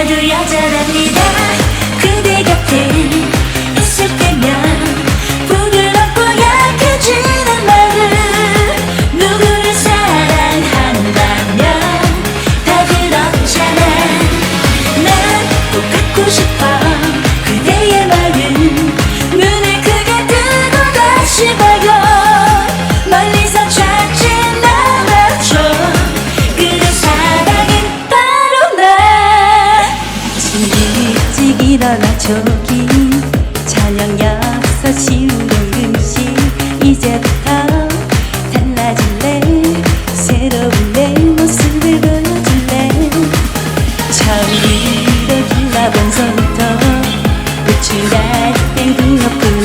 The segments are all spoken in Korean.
나도 여자랍니다. 그대 곁에 저기 찬양 약사 지우는 금식. 이제부터 달라질래? 새로운 내 모습을 보여줄래? 처음 위로 길러본 손부터 외출할 땐 그것뿐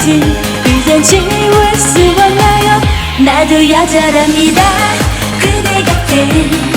없이 이젠 지울 수 없나요? 나도 여자랍니다. 그대 곁에.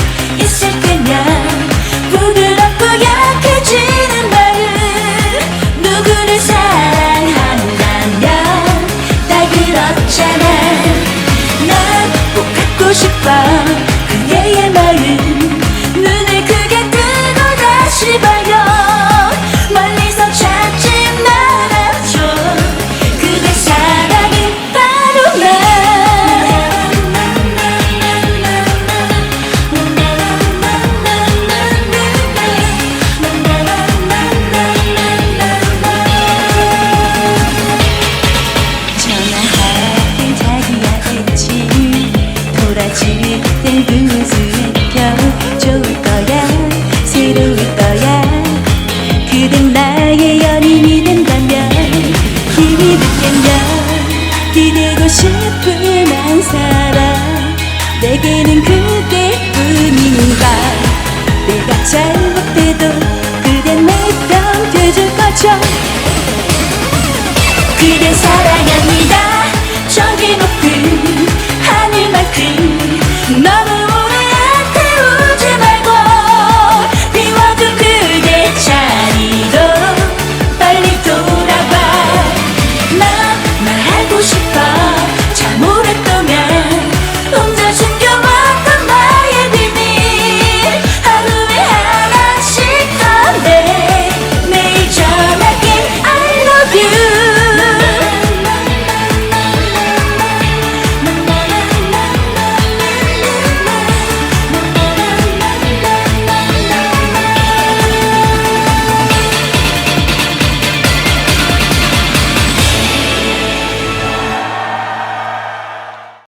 기대고 싶은 한 사람. 내게는 그대뿐인가 내가 잘못돼도 그댄 날 덤벼줄 거죠. 그대 사랑